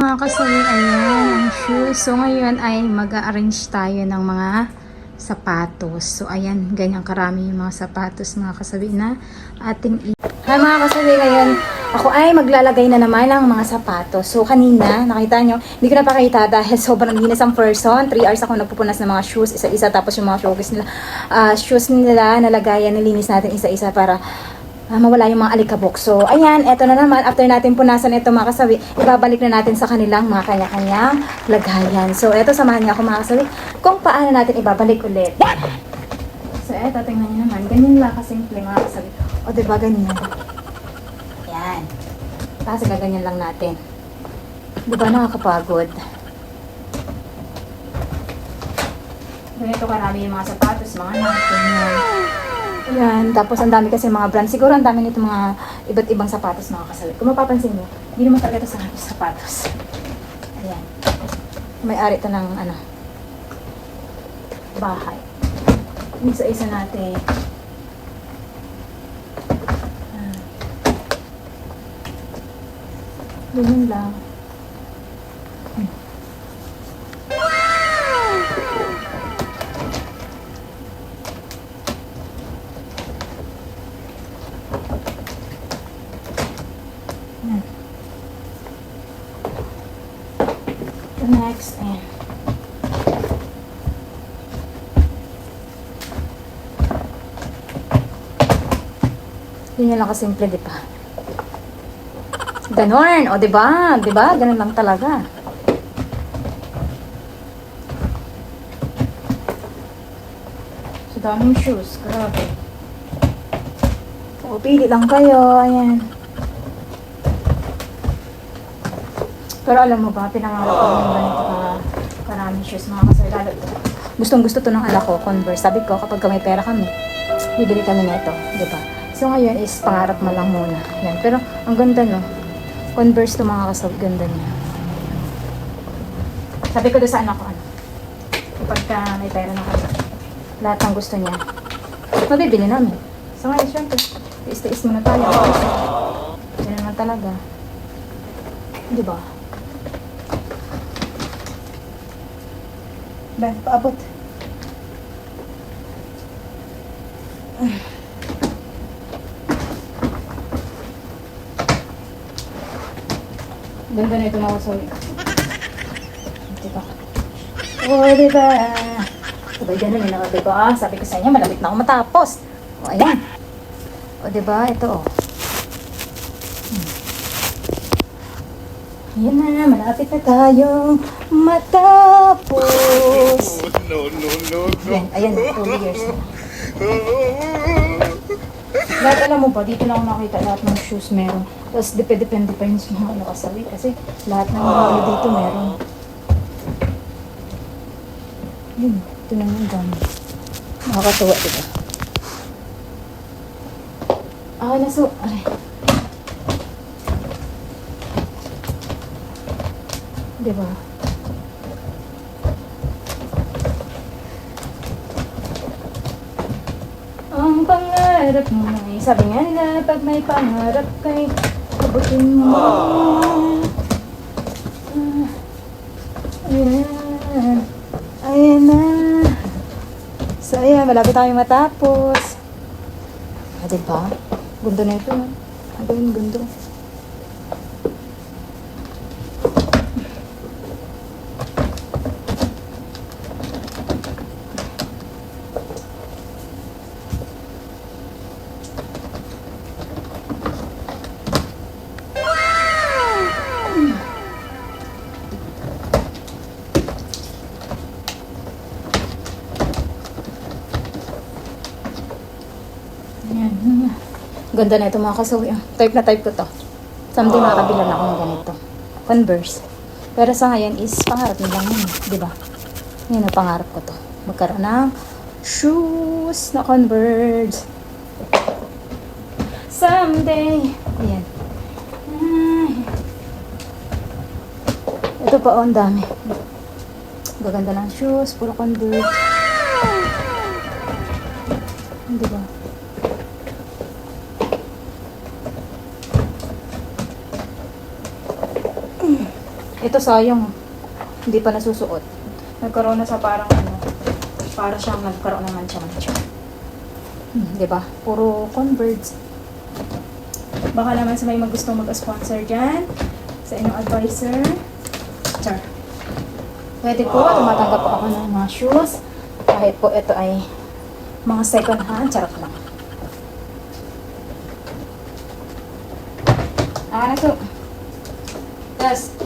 Mga kasawi, ayan ang shoes. So ngayon ay mag-arrange tayo ng mga sapatos. So ayan, ganyan karami yung mga sapatos mga kasawi na ating i- Hi mga kasawi, ngayon ako ay maglalagay na naman ng mga sapatos. So kanina, nakita nyo, hindi ko napakita dahil sobrang linis ang person. 3 hours ako nagpupunas ng mga shoes, isa-isa. Tapos yung mga showcase nila, ah, shoes nila, nalagayan, nilinis natin isa-isa para ah, mawala yung mga alikabok. So, ayan, eto na naman. After natin punasan ito mga kasawi, ibabalik na natin sa kanilang mga kanya-kanyang lagayan. So, eto, samahan niyo ako mga kasawi kung paano natin ibabalik ulit. So, eto, tingnan niyo naman. Ganyan lang kasimple mga kasawi. O, diba ganyan? Ayan. Tapos, gaganyan lang natin. Diba nakakapagod? Ganito karami yung mga sapatos, mga natin yan. Tapos ang dami kasi mga brand. Siguro ang dami nito mga iba't ibang sapatos mga kasali. Kung mapapansin mo, hindi naman talaga ito sa sapatos. Ayan. May-ari ito ng ano, bahay. Isa-isa natin. Ah. Ganyan lang. Hmm. Ayan. The next, ayan. Yun lang kasimple, di ba? Ganon, o di ba? Di ba? Ganon lang talaga. Sa daming shoes, grabe. O, pili lang kayo, ayan. Pero alam mo ba, pinangarap ko yung ganito ka karaming shoes mga kasal. Lalo, gustong gusto to ng anak ko, Converse. Sabi ko, kapag may pera kami, bibili kami na ito, di ba? So ngayon is pangarap mo lang muna. Yan. Pero ang ganda no. Converse to mga kasal, ganda niya. Sabi ko doon sa anak ko, ano, kapag ka may pera na kami, lahat ng gusto niya, mabibili namin. So ngayon, syempre, tiis-tiis muna tayo. Yan naman talaga. Di ba? Ben, paabot. Ganda na ito mga kasawi. Diba? Oh, diba? Sabay yun ako, diba? Ah, sabi ko sa inyo, malapit na ako matapos. O, ayan. O, diba? Ito, oh. Ayan na, malapit na tayong matapos. No, no, no, Ayan, ayan, two years na. Lahat alam mo ba, dito lang ako nakita lahat ng shoes meron. Tapos depende-depende pa yun sa mga ano kasawi kasi lahat ng mga ano dito meron. Yun, ito na yung dami. Nakakatuwa, diba? Ah, naso, ay. Diba? Ang pangarap mo ay sabi nga nila pag may pangarap kay abutin mo. Ah, Ayan. Ayan na. So ayan, malapit tayo matapos. Ah, diba? Gundo na ito. no? Ano yung gundo? Ayan. Ganda na ito mga kasawi. ah. Type na type ko to. Someday makakabila na ako ng ganito. Converse. Pero sa ngayon is pangarap na lang yun. Di ba? Yan ang pangarap ko to. Magkaroon ng shoes na Converse. Someday. Ayan. Ay. Ito pa oh, ang dami. Gaganda ng shoes. Puro Converse. Di ba? Ito sayang. Hindi pa nasusuot. Nagkaroon na sa parang ano. Para siyang nagkaroon ng mancha-mancha. Hmm, di ba? Puro converts. Baka naman sa may magustong mag-sponsor dyan. Sa inyong advisor. Char. Pwede po, tumatanggap po ako ng mga shoes. Kahit po ito ay mga second hand. Charot lang. Ah, na to. Tapos,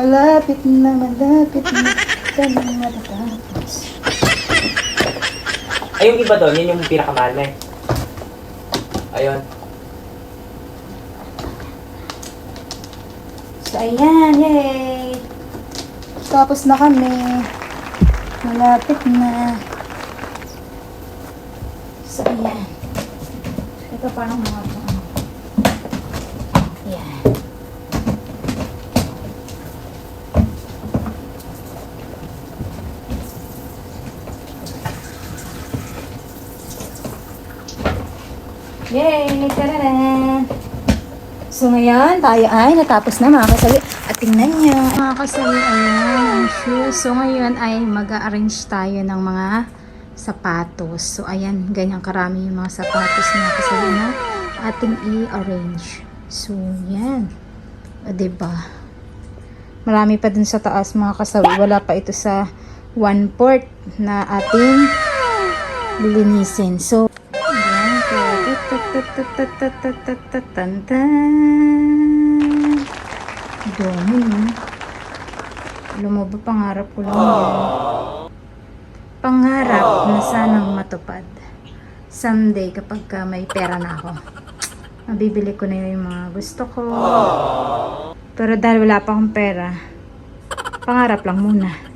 malapit na, malapit na. Kami matatapos. Ay, yung iba doon, yun yung pinakamahal na eh. Ayun. So, ayan, yay! Tapos na kami. Malapit na. So, ayan. Ito parang mga ano. Ayan. Yay! Tararan! So ngayon, tayo ay natapos na mga kasawi. At tingnan nyo. Mga kasawi, ayan shoes. So ngayon ay mag-arrange tayo ng mga sapatos. So ayan, ganyan karami yung mga sapatos mga kasawi na ating i-arrange. So yan. O diba? Marami pa dun sa taas mga kasawi. Wala pa ito sa one port na ating lilinisin. So. Dami, no? Alam mo ba, pangarap ko lang. Pangarap na sanang matupad. Someday, kapag ka may pera na ako, mabibili ko na yung mga gusto ko. Pero dahil wala pa akong pera, pangarap lang muna.